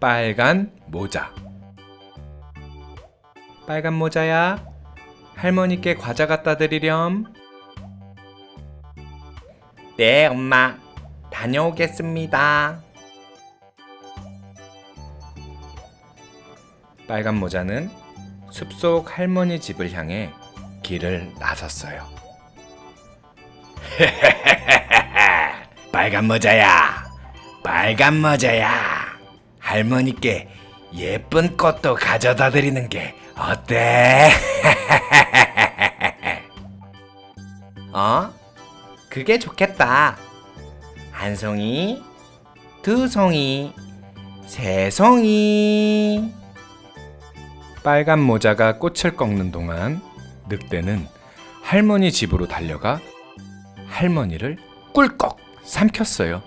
빨간 모자. 빨간 모자야, 할머니께 과자 갖다 드리렴. 네, 엄마. 다녀오겠습니다. 빨간 모자는 숲속 할머니 집을 향해 길을 나섰어요. 빨간 모자야, 빨간 모자야. 할머니께 예쁜 꽃도 가져다 드리는 게 어때? 어? 그게 좋겠다. 한 송이, 두 송이, 세 송이. 빨간 모자가 꽃을 꺾는 동안 늑대는 할머니 집으로 달려가 할머니를 꿀꺽 삼켰어요.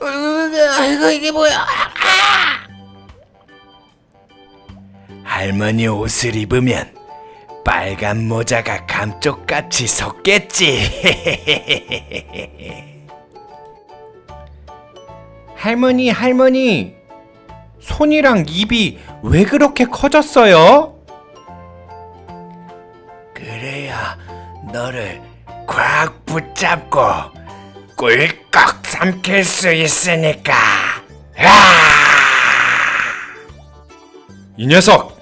아이고 이게 뭐야? 할머니 옷을 입으면 빨간 모자가 감쪽같이 섰겠지. 할머니, 할머니, 손이랑 입이 왜 그렇게 커졌어요? 그래야 너를 꽉 붙잡고 꿀꺽 삼킬 수 있으니까. 이 녀석!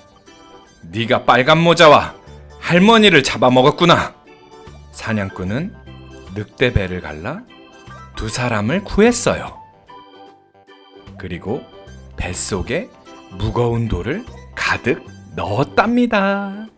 네가 빨간 모자와 할머니를 잡아먹었구나. 사냥꾼은 늑대 배를 갈라 두 사람을 구했어요. 그리고 뱃속에 무거운 돌을 가득 넣었답니다.